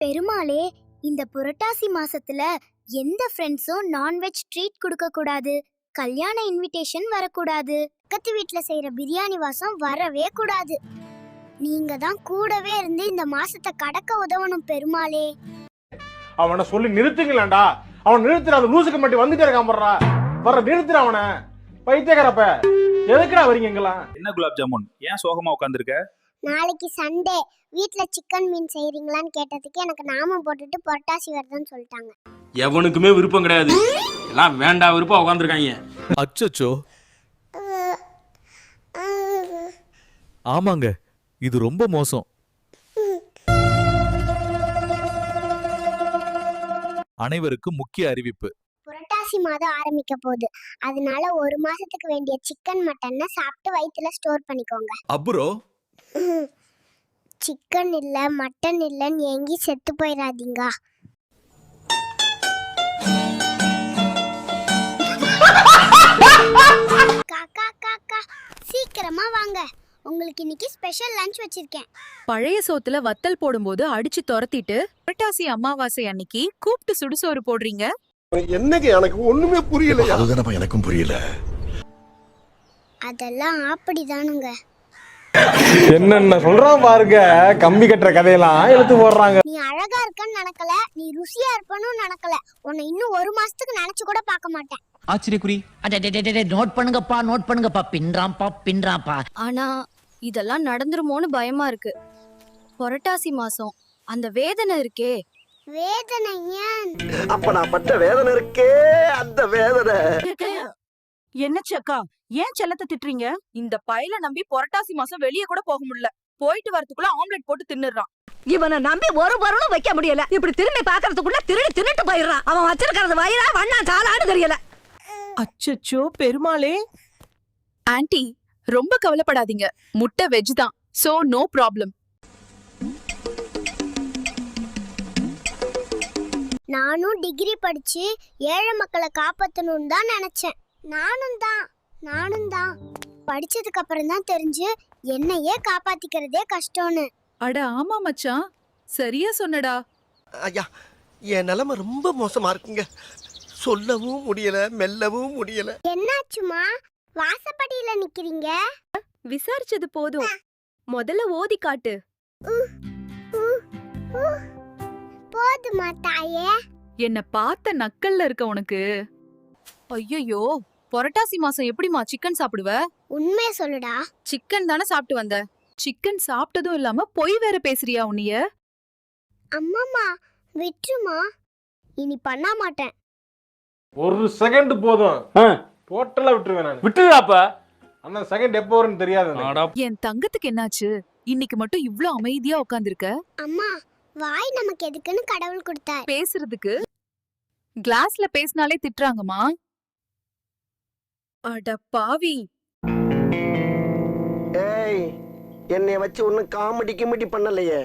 பெருமாளே இந்த புரட்டாசி மாசத்துல எந்த ஃப்ரெண்ட்ஸும் நான்வெஜ் ட்ரீட் கொடுக்க கூடாது. கல்யாண இன்விடேஷன் வரக்கூடாது. பக்கத்து வீட்ல செய்யற பிரியாணி வாசம் வரவே கூடாது. நீங்க தான் கூடவே இருந்து இந்த மாசத்தை கடக்க உதவணும் பெருமாளே. அவனை சொல்லி நிறுத்துங்களேன்டா. அவன் நிறுத்துற அந்த லூசுக்கு மட்டும் வந்துட்டே இருக்கான் போடுறா வர நிறுத்துற அவனை. பைத்தியக்காரப்ப. எதுக்குடா வரீங்க எங்கெல்லாம் என்ன குலாப் ஜாமுன்? ஏன் சோகமா உட்காந்துருக்க நாளைக்கு சண்டே. வீட்ல சிக்கன் மீன் செய்றீங்களான்னு கேட்டதுக்கு எனக்கு நாமம் போட்டுட்டு புரட்டாசி வருதுன்னு சொல்லிட்டாங்க. எவனுக்குமே விருப்பம் கிடையாது. எல்லாம் வேண்டாம் விருப்பம் உட்காந்துருக்காங்க அச்சச்சோ. ஆமாங்க இது ரொம்ப மோசம். அனைவருக்கும் முக்கிய அறிவிப்பு. புரட்டாசி மாதம் ஆரம்பிக்க போகுது. அதனால ஒரு மாசத்துக்கு வேண்டிய சிக்கன் மட்டனை சாப்பிட்டு வயித்துல ஸ்டோர் பண்ணிக்கோங்க. அப்புறம்? சிக்கன் இல்ல மட்டன் இல்லன்னு எங்கி செத்து போயிடாதீங்க காக்கா காக்கா சீக்கிரமா வாங்க. உங்களுக்கு இன்னைக்கு ஸ்பெஷல் லஞ்ச் வச்சிருக்கேன். பழைய சோத்துல வத்தல் போடும்போது அடிச்சு துரத்திட்டு புரட்டாசி அமாவாசை அன்னைக்கு கூப்பிட்டு சுடுசோறு போடுறீங்க? என்னங்க எனக்கு ஒண்ணுமே புரியல அதுதானப்பா எனக்கும் புரியல. அதெல்லாம் அப்படிதானுங்க. என்னென்ன சொல்றான் பாருங்க. கம்பி கட்டுற கதையெல்லாம் எடுத்து போடுறாங்க. நீ அழகா இருக்கன்னு நினைக்கல நீ ருசியா இருப்பன்னு நினைக்கல உன்னை இன்னும் ஒரு மாசத்துக்கு நினைச்சு கூட பார்க்க மாட்டேன். ஆச்சரியக்குறி. நோட் பண்ணுங்கப்பா நோட் பண்ணுங்கப்பா. பின்றாம்பா பின்றாம்பா ஆனா இதெல்லாம் நடந்துருமோன்னு பயமா இருக்கு. புரட்டாசி மாசம். அந்த வேதனை இருக்கே. வேதனை ஏன்? அப்ப நான் பட்ட வேதனை இருக்கே அந்த வேதனை. என்ன சக்கா ஏன் செல்லத்தை திட்டுறீங்க? இந்த பயல நம்பி புரட்டாசி மாசம் வெளியே கூட போக முடியல. போயிட்டு வரதுக்குள்ள ஆம்லெட் போட்டு தின்னுறான் இவனை நம்பி ஒரு பொருளும் வைக்க முடியல. இப்படி திரும்பி பாக்குறதுக்குள்ள திருடி தின்னுட்டு போயிடுறான். அவன் வச்சிருக்கிறது வயிறா வண்ணா சாலான்னு தெரியல. அச்சச்சோ பெருமாளே. ஆன்ட்டி ரொம்ப கவலைப்படாதீங்க. முட்டை வெஜ் தான். So no problem. நானும் டிகிரி படிச்சு ஏழை மக்களை காப்பாத்தணும்னு தான் நினைச்சேன். நானும் தான் நானும் தான். படிச்சதுக்கு அப்புறம் தான் தெரிஞ்சு என்னையே காப்பாத்திக்கிறதே கஷ்டம்னு. அட ஆமா மச்சான். சரியா சொன்னடா. ஐயா என் நிலைமை ரொம்ப மோசமா இருக்குங்க. சொல்லவும் முடியல மெல்லவும் முடியல. என்னாச்சுமா? வாசப்படியில நிக்கிறீங்க? விசாரிச்சது போதும். முதல்ல ஓதி காட்டு. போதுமா தாயே? என்ன பார்த்த நக்கல்ல இருக்க உனக்கு. ஐயோ புரட்டாசி மாசம் எப்படிமா சிக்கன் சாப்பிடுவ? உண்மையை சொல்லுடா. சிக்கன் தானே சாப்பிட்டு வந்த. சிக்கன் சாப்பிட்டதும் இல்லாம பொய் வேற பேசுறியா உன்னிய? அம்மாமா விட்டுருமா இனி பண்ண மாட்டேன். ஒரு செகண்ட் போதும். ஆ. டோட்டலா விட்டுருவேன் நான். விட்டுடாப்ப அந்த செகண்ட் எப்போ வரும்னு தெரியாது. என் தங்கத்துக்கு என்னாச்சு? இன்னைக்கு மட்டும் இவ்ளோ அமைதியா உட்கார்ந்திருக்க அம்மா வாய் நமக்கு எதுக்குன்னு கடவுள் கொடுத்தார். பேசுறதுக்கு? கிளாஸ்ல பேசினாலே திட்டுறாங்கம்மா. அட பாவி. ஏய் என்னை வச்சு ஒன்னும் காமெடி கிமெடி பண்ணலையே.